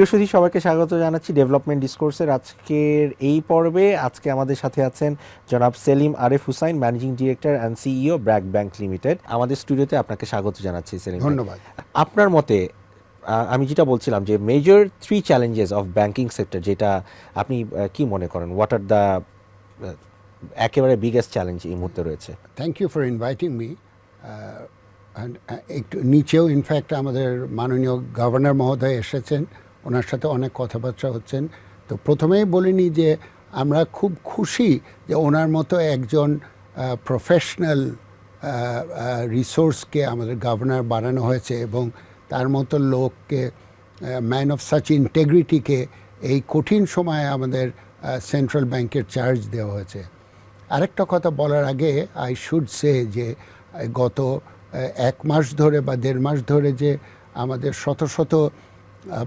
প্রিয় সুধী সবাইকে স্বাগত জানাচ্ছি ডেভেলপমেন্ট ডিসকোর্সের আজকের এই পর্বে। আজকে আমাদের সাথে আছেন জনাব Selim Aref Hussain managing director and CEO BRAC bank limited আমাদের স্টুডিওতে আপনাকে স্বাগত জানাচ্ছি সেলিম ধন্যবাদ। আপনার মতে আমি যেটা বলছিলাম যে major three challenges of banking sector যেটা আপনি কি মনে করেন? হোয়াট আর দ্য একেবারে বিগেস্ট চ্যালেঞ্জ এই মুহূর্তে রয়েছে? Thank you for inviting me একটু নিচেও ইনফ্যাক্ট আমাদের মাননীয় গভর্নর মহোদয় এসেছেন। ওনার সাথে অনেক কথাবার্তা হচ্ছেন। তো প্রথমেই বলিনি যে আমরা খুব খুশি যে ওনার মতো একজন প্রফেশনাল রিসোর্সকে আমাদের গভর্নর বানানো হয়েছে এবং তার মতো লোককে ম্যান অফ সাচ ইন্টেগ্রিটিকে এই কঠিন সময়ে আমাদের সেন্ট্রাল ব্যাংকের চার্জ দেওয়া হয়েছে। আরেকটা কথা বলার আগে আই শুড সে যে গত এক মাস ধরে বা দেড় মাস ধরে যে আমাদের শত শত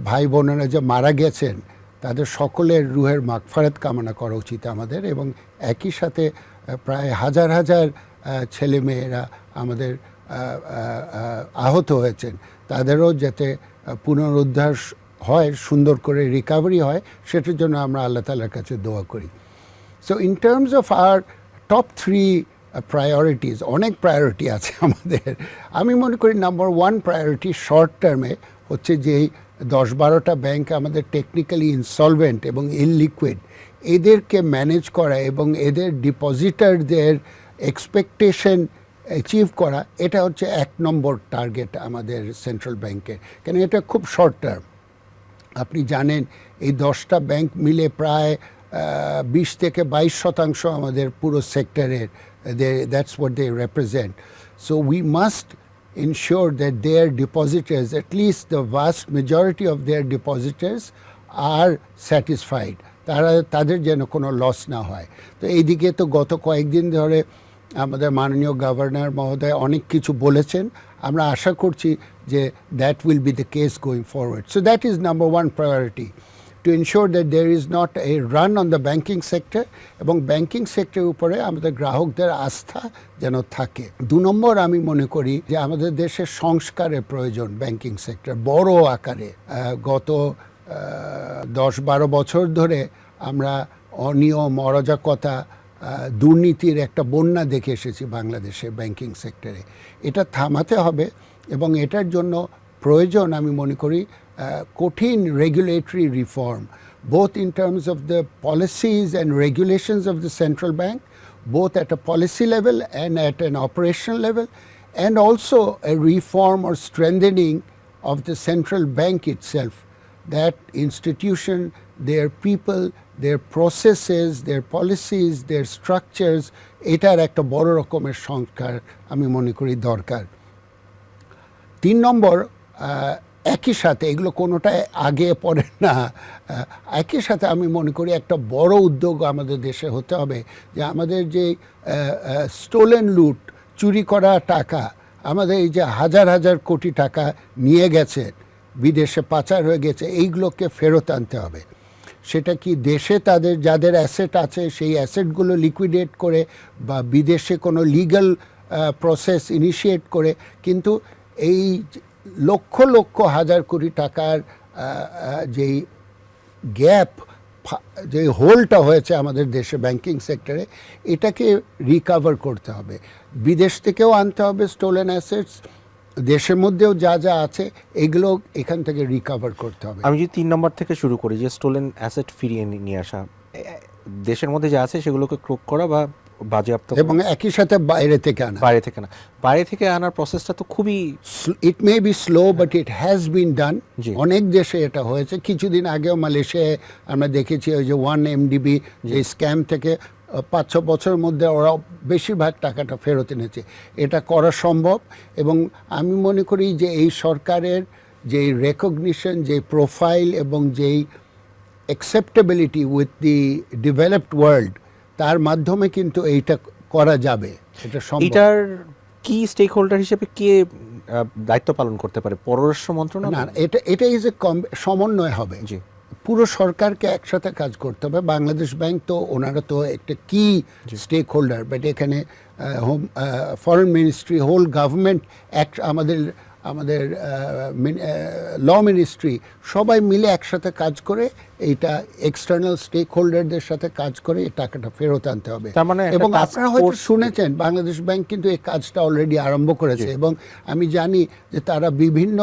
ভাই বোনেরা যে মারা গেছেন তাদের সকলের রুহের মাগফারাত কামনা করা উচিত আমাদের এবং একই সাথে প্রায় হাজার হাজার ছেলে মেয়েরা আমাদের আহ, আহ, আহ, আহত হয়েছেন। তাদেরও যাতে পুনরুদ্ধার হয় সুন্দর করে রিকাভারি হয় সেটার জন্য আমরা আল্লাহ তালার কাছে দোয়া করি। So in terms of our top three priorities অনেক প্রায়োরিটি আছে আমাদের। আমি মনে করি নাম্বার ওয়ান প্রায়োরিটি শর্ট টার্মে হচ্ছে যে এই দশ বারোটা ব্যাংক আমাদের টেকনিক্যালি ইনসলভেন্ট এবং ইনলিকুইড এদেরকে ম্যানেজ করা এবং এদের ডিপোজিটারদের এক্সপেকটেশন অ্যাচিভ করা, এটা হচ্ছে এক নম্বর টার্গেট আমাদের সেন্ট্রাল ব্যাংকের কেন এটা খুব শর্ট টার্ম আপনি জানেন, এই দশটা ব্যাংক মিলে প্রায় বিশ থেকে বাইশ শতাংশ আমাদের পুরো সেক্টরের they that's what they represent so we must ensure that their depositors, at least the vast majority of their depositors, are satisfied. তারা তাদের যেন কোনো লস না হয়। তো এইদিকে তো গত কয়েকদিন ধরে আমাদের মাননীয় গভর্নর মহোদয় অনেক কিছু বলেছেন। আমরা আশা করছি যে that will be the case going forward so that is number one priority to ensure that there is not a run on the banking sector এবং ব্যাঙ্কিং সেক্টরের উপরে আমাদের গ্রাহকদের আস্থা যেন থাকে। দু নম্বর আমি মনে করি যে আমাদের দেশের সংস্কারের প্রয়োজন ব্যাঙ্কিং সেক্টর বড় আকারে। গত দশ বারো বছর ধরে আমরা অনিয়ম, অরাজকতা দুর্নীতির একটা বন্যা দেখে এসেছি বাংলাদেশে ব্যাংকিং সেক্টরে এটা থামাতে হবে এবং এটার জন্য প্রয়োজন আমি মনে করি কঠিন regulatory reform both in terms of the policies and regulations of the central bank both at a policy level and at an operational level, and also a reform or strengthening of the central bank itself. That institution, their people, their processes, their policies, their structures, এটার একটা বড় রকমের সংস্কার আমি মনে করি দরকার তিন নম্বর আহ, একই সাথে, এগুলো কোনোটা আগে পড়ে না একই সাথে আমি মনে করি একটা বড় উদ্যোগ আমাদের দেশে হতে হবে যে আমাদের যে স্টোলেন লুট চুরি করা টাকা, আমাদের এই যে হাজার হাজার কোটি টাকা নিয়ে গেছে, বিদেশে পাচার হয়ে গেছে, এইগুলোকে ফেরত আনতে হবে। সেটা কি দেশে তাদের, যাদের অ্যাসেট আছে, সেই অ্যাসেটগুলো লিকুইডেট করে বা বিদেশে কোনো লিগ্যাল প্রসেস ইনিশিয়েট করে, কিন্তু এই লক্ষ লক্ষ হাজার কোটি টাকার যেই গ্যাপ যে হোলটা হয়েছে আমাদের দেশে ব্যাংকিং সেক্টরে, এটাকে রিকাভার করতে হবে। বিদেশ থেকেও আনতে হবে স্টোলেন অ্যাসেটস দেশের মধ্যেও যা যা আছে, এগুলো এখান থেকে রিকাভার করতে হবে। আমি যদি তিন নম্বর থেকে শুরু করি, যে স্টোলেন অ্যাসেট ফিরিয়ে নিয়ে আসা দেশের মধ্যে যা আছে সেগুলোকে ক্রোক করা বা বাজেয়াপ্ত এবং একই সাথে বাইরে থেকে আনা। বাইরে থেকে না বাইরে থেকে আনার প্রসেসটা তো খুবই it may be slow but it has been done অনেক দেশে এটা হয়েছে। কিছুদিন আগেও মালয়েশিয়ায় আমরা দেখেছি ওই যে ওয়ান এমডিবি যে স্ক্যাম থেকে পাঁচ ছ বছরের মধ্যে ওরা বেশিরভাগ টাকাটা ফেরত এনেছে। এটা করা সম্ভব এবং আমি মনে করি যে এই সরকারের যে রেকগনিশন যে প্রোফাইল এবং যেই acceptability with the developed world তার মাধ্যমে কিন্তু এইটা করা যাবে এটা সম্ভব। এটার কি স্টেক হোল্ডার হিসেবে কে দায়িত্ব পালন করতে পারে? পররাষ্ট্র মন্ত্রণালয়? না এটা এটা ইজ এ সমন্বয় হবে। জি। পুরো সরকারকে একসাথে কাজ করতে হবে। বাংলাদেশ ব্যাংক তো ওনারা তো একটা কি স্টেক হোল্ডার বাট এখানে home foreign ministry whole government এক আমাদের আমাদের ল মিনিস্ট্রি সবাই মিলে একসাথে কাজ করে এইটা এক্সটার্নাল স্টেক হোল্ডারদের সাথে কাজ করে এই টাকাটা ফেরত আনতে হবে। তার মানে এবং আপনারা হয়তো শুনেছেন বাংলাদেশ ব্যাংক কিন্তু এই কাজটা অলরেডি আরম্ভ করেছে এবং আমি জানি যে তারা বিভিন্ন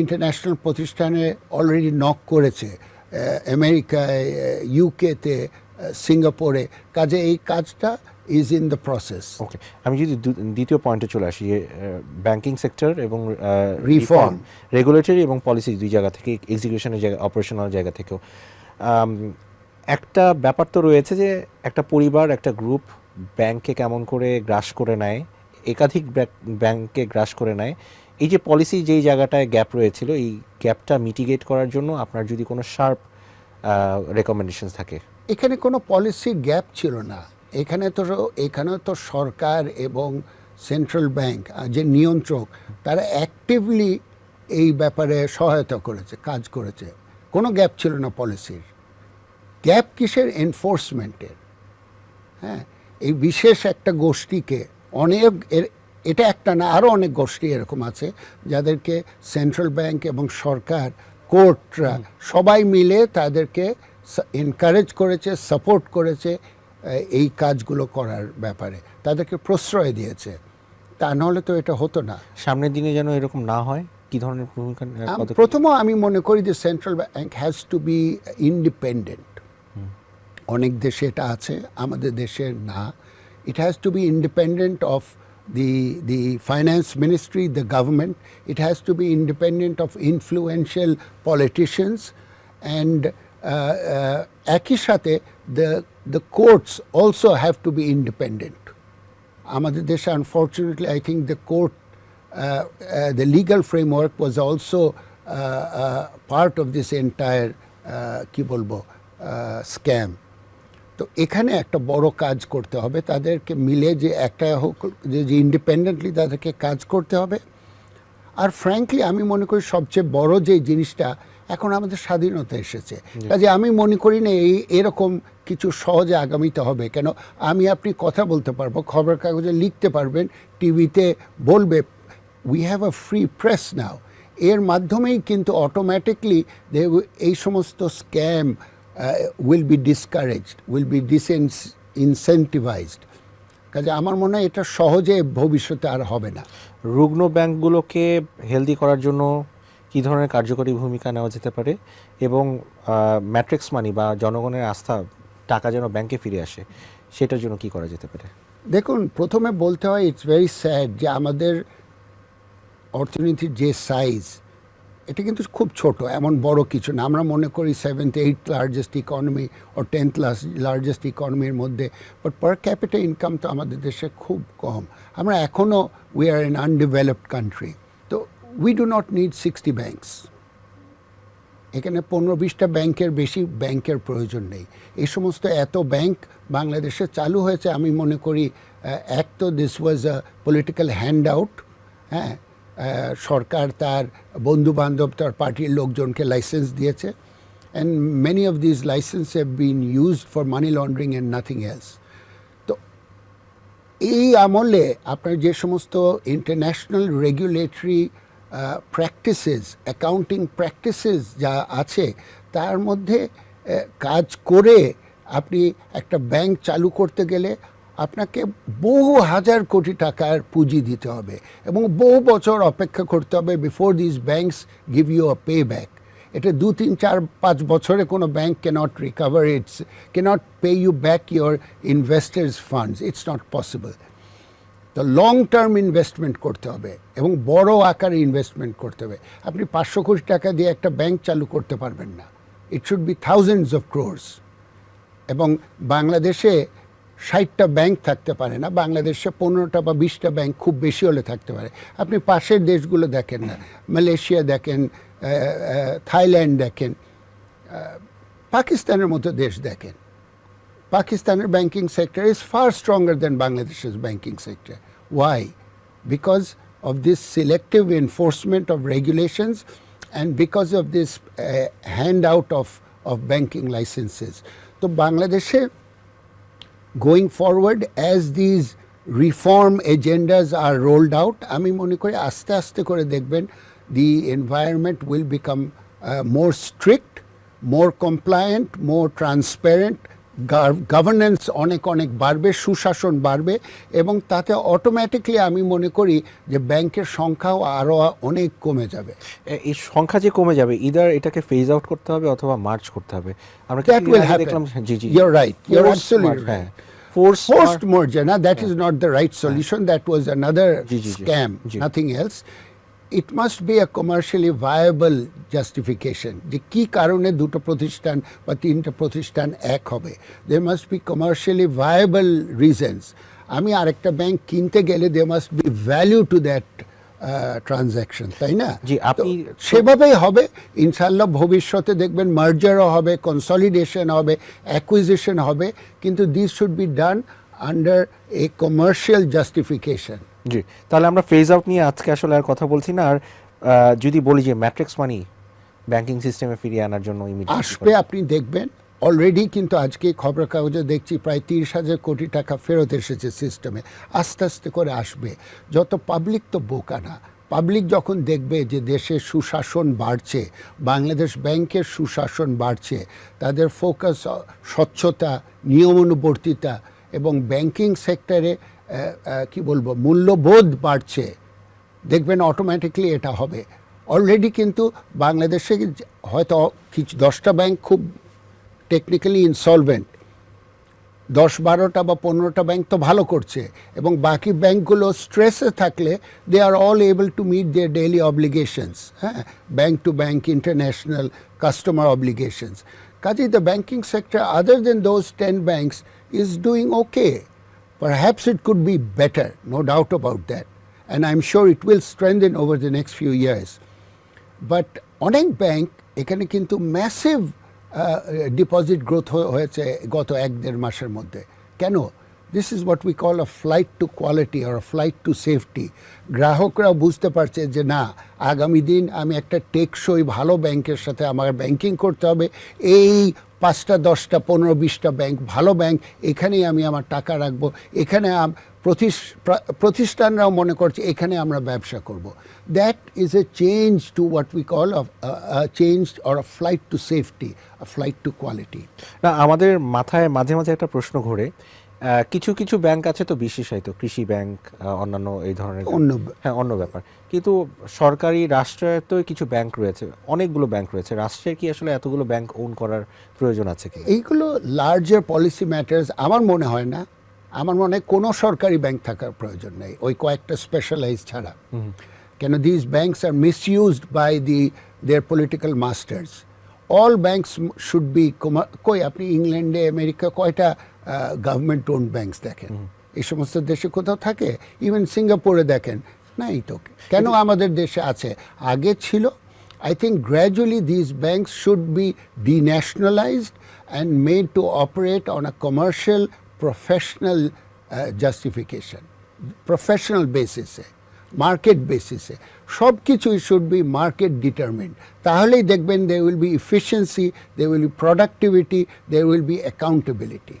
ইন্টারন্যাশনাল প্রতিষ্ঠানে অলরেডি নক করেছে আমেরিকায় ইউকেতে সিঙ্গাপুরে। কাজে এই কাজটা is in the process okay আমি যদি দ্বিতীয় পয়েন্টে চলে আসি ব্যাংকিং সেক্টর এবং রিফর্ম রেগুলেটরি এবং পলিসি দুই জায়গা থেকে এক্সিকিউশনের জায়গা অপারেশনাল জায়গা থেকেও। একটা ব্যাপার তো রয়েছে যে একটা পরিবার একটা গ্রুপ ব্যাংকে কেমন করে গ্রাস করে নেয় একাধিক ব্যাক- গ্রাস করে নেয়। এই যে পলিসি যেই জায়গাটায় গ্যাপ রয়েছিল এই গ্যাপটা মিটিগেট করার জন্য আপনার যদি কোনো শার্প রেকমেন্ডেশন থাকে। এখানে কোনো পলিসি গ্যাপ ছিল না। এখানে তো এখানে তো সরকার এবং সেন্ট্রাল ব্যাংক যে নিয়ন্ত্রক তারা অ্যাক্টিভলি এই ব্যাপারে সহায়তা করেছে কাজ করেছে। কোনো গ্যাপ ছিল না পলিসির গ্যাপ কিসের? এনফোর্সমেন্টের হ্যাঁ এই বিশেষ একটা গোষ্ঠীকে অনেক এর এটা একটা না আরও অনেক গোষ্ঠী এরকম আছে যাদেরকে সেন্ট্রাল ব্যাংক এবং সরকার কোর্টরা সবাই মিলে তাদেরকে এনকারেজ করেছে সাপোর্ট করেছে এই কাজগুলো করার ব্যাপারে। তাদেরকে প্রশ্রয় দিয়েছে। তা নাহলে তো এটা হতো না। সামনের দিনে যেন এরকম না হয় কি ধরনের ভূমিকা আহ, আম- মনে করি যে central bank has to be independent অনেক দেশে এটা আছে আমাদের দেশের না। It has to be independent of the the finance ministry the government it has to be independent of influential politicians and একই সাথে the the courts also have to be independent আমাদের দেশে unfortunately I think the court the legal framework was also part of this entire কী বলব scam তো এখানে একটা বড় কাজ করতে হবে তাদেরকে মিলে যে একটা হোক, যে যে ইন্ডিপেন্ডেন্টলি তাদেরকে কাজ করতে হবে। আর ফ্র্যাঙ্কলি আমি মনে করি সবচেয়ে বড় যে জিনিসটা এখন আমাদের স্বাধীনতা এসেছে। কাজে আমি মনে করি না এই এরকম কিছু সহজে আগামীতে হবে। কেন? আমি আপনি কথা বলতে পারব খবর কাগজে লিখতে পারবেন টিভিতে বলবে we have a free press now এর মাধ্যমেই কিন্তু অটোমেটিকলি এই সমস্ত scam will be discouraged will be disincentivized কাজে আমার মনে হয় এটা সহজে ভবিষ্যতে আর হবে না। রুগ্ন ব্যাংকগুলোকে হেলদি করার জন্য কী ধরনের কার্যকরী ভূমিকা নেওয়া যেতে পারে এবং ম্যাট্রিক্স মানি বা জনগণের আস্থা টাকা যেন ব্যাংকে ফিরে আসে, সেটার জন্য কি করা যেতে পারে? দেখুন, প্রথমে বলতে হয় ইটস ভেরি স্যাড যে আমাদের অর্থনীতির যে সাইজ এটা কিন্তু খুব ছোট, এমন বড় কিছু না। আমরা মনে করি সেভেন্থ এইট লার্জেস্ট ইকোনমি ও টেন্থ লার্জেস্ট ইকোনমির মধ্যে বাট পার ক্যাপিটাল ইনকাম তো আমাদের দেশে খুব কম। আমরা এখনও we are an undeveloped country we do not need sixty banks এখানে পনেরো বিশটা ব্যাংকের বেশি ব্যাংকের প্রয়োজন নেই। এই সমস্ত এত ব্যাংক বাংলাদেশে চালু হয়েছে, আমি মনে করি এক তো this was a political hand out হ্যাঁ সরকার তার বন্ধু বান্ধব তার পার্টির লোকজনকে লাইসেন্স দিয়েছে। And many of this license have been used for money laundering and nothing else তো এই আমলে আপনার যে সমস্ত international regulatory practices accounting practices যা আছে, তার মধ্যে কাজ করে আপনি একটা ব্যাংক চালু করতে গেলে আপনাকে বহু হাজার কোটি টাকার পুঁজি দিতে হবে এবং বহু বছর অপেক্ষা করতে হবে before this banks give you a pay back এটা দু, তিন, চার, পাঁচ বছরে কোনো bank can't recover it's can't pay you back your investors funds it's not possible তো লং টার্ম ইনভেস্টমেন্ট করতে হবে এবং বড় আকারে ইনভেস্টমেন্ট করতে হবে। আপনি পাঁচশো কোটি টাকা দিয়ে একটা ব্যাংক চালু করতে পারবেন না। It should be thousands of crores এবং বাংলাদেশে ষাটটা ব্যাংক থাকতে পারে না। বাংলাদেশে পনেরোটা বা বিশটা ব্যাংক খুব বেশি হলে থাকতে পারে। আপনি পাশের দেশগুলো দেখেন না। মালয়েশিয়া দেখেন থাইল্যান্ড দেখেন পাকিস্তানের মতো দেশ দেখেন। Pakistan's banking sector is far stronger than Bangladesh's banking sector. Why? Because of this selective enforcement of regulations and because of this uh, handout of, of banking licenses. So Bangladesh going forward as these reform agendas are rolled out আমি মনে করি আস্তে আস্তে করে দেখবেন the environment will become uh, more strict, more compliant, more transparent. governance অনেক অনেক বাড়বে সুশাসন বাড়বে এবং তাতে অটোমেটিকলি আমি মনে করি যে ব্যাংকের সংখ্যাও আরও অনেক কমে যাবে। এই সংখ্যা যে কমে যাবে ইদার এটাকে ফেজ আউট করতে হবে অথবা মার্চ করতে হবে। হ্যাঁ, জি জি। ইউ রাইট ইউ অ্যাবসলিউট হ্যাঁ। ফোর্স ফোর্সড না that is not the right solution that was another scam nothing else it must be a commercially viable justification. যে কি কারণে দুটো প্রতিষ্ঠান বা তিনটা প্রতিষ্ঠান এক হবে they must be commercially viable reasons. আমি আরেকটা ব্যাংক কিনতে গেলে they must be value to that transaction তাই না জি, আপনি- সেভাবেই হবে ইনশাল্লাহ ভবিষ্যতে দেখবেন মার্জারও হবে কনসলিডেশন হবে অ্যাকুইজিশন হবে কিন্তু this should be done under a commercial justification জি তাহলে আমরা ফেজ আউট নিয়ে আজকে আসলে আর কথা বলছি না আর যদি বলি যে ম্যাট্রিক্স মানি ব্যাংকিং সিস্টেমে ফিরিয়ে আনার জন্য আসবে আপনি দেখবেন। অলরেডি কিন্তু আজকে খবরের কাগজে দেখছি প্রায় তিরিশ হাজার কোটি টাকা ফেরত এসেছে সিস্টেমে। আস্তে আস্তে করে আসবে। যত পাবলিক তো বোকা না। পাবলিক যখন দেখবে যে দেশে সুশাসন বাড়ছে বাংলাদেশ ব্যাংকের সুশাসন বাড়ছে তাদের ফোকাস স্বচ্ছতা নিয়মানুবর্তিতা এবং ব্যাংকিং সেক্টরে কি বলব মূল্যবোধ বাড়ছে। দেখবেন অটোমেটিকলি এটা হবে। অলরেডি কিন্তু বাংলাদেশে হয়তো কিছু দশটা ব্যাংক খুব টেকনিক্যালি ইনসলভেন্ট দশ বারোটা বা পনেরোটা ব্যাংক তো ভালো করছে এবং বাকি ব্যাংকগুলো স্ট্রেসে থাকলে they are all able to meet their daily obligations হ্যাঁ bank to bank international customer obligations কাজেই the banking sector other than those ten banks is doing okay Perhaps it could be better, no doubt about that. And I'm sure it will strengthen over the next few years. But অনেক bank এখানে কিন্তু massive deposit growth হয়েছে গত এক দেড় মাসের মধ্যে। কেন? This is what we call a flight to quality R flight to safety গ্রাহকরাও বুঝতে পারছে যে না, আগামী দিন আমি একটা টেকসই ভালো ব্যাংকের সাথে আমার ব্যাংকিং করতে হবে। এই পাঁচটা, দশটা, পনেরো, বিশটা ব্যাংক, ভালো ব্যাংক, এখানেই আমি আমার টাকা রাখব। এখানে প্রতিষ্ঠানরাও মনে করছে এখানে আমরা ব্যবসা করব। That is a change to what we call change or flight to safety flight to quality না, আমাদের মাথায় মাঝে মাঝে একটা প্রশ্ন ঘোরে কিছু কিছু ব্যাংক আছে তো বিশেষায়িত কৃষি ব্যাংক অন্যান্য এই ধরনের অন্য হ্যাঁ অন্য ব্যাপার। কিন্তু সরকারি রাষ্ট্রায়ত্ত কিছু ব্যাংক রয়েছে অনেকগুলো ব্যাংক রয়েছে। রাষ্ট্রের কি আসলে এতগুলো ব্যাংক ওন করার প্রয়োজন আছে কি এইগুলো লার্জার পলিসি ম্যাটার্স আমার মনে হয় না। আমার মনে হয় কোনো সরকারি ব্যাংক থাকার প্রয়োজন নেই ওই কয়েকটা স্পেশালাইজ ছাড়া। কেন this banks are misused by the their political masters all banks should be কই আপনি ইংল্যান্ডে আমেরিকা কয়টা গভর্নমেন্ট ওন ব্যাংকস দেখেন। এই সমস্ত দেশে কোথাও থাকে ইভেন সিঙ্গাপুরে দেখেন না এই তো। কেন আমাদের দেশে আছে? আগে ছিল I think gradually this banks should be denationalized and made to operate on a commercial professional justification professional বেসিসে মার্কেট বেসিসে সব কিছুই শুড বি মার্কেট ডিটারমেন্ট তাহলেই দেখবেন they will be efficiency they will be productivity they will be accountability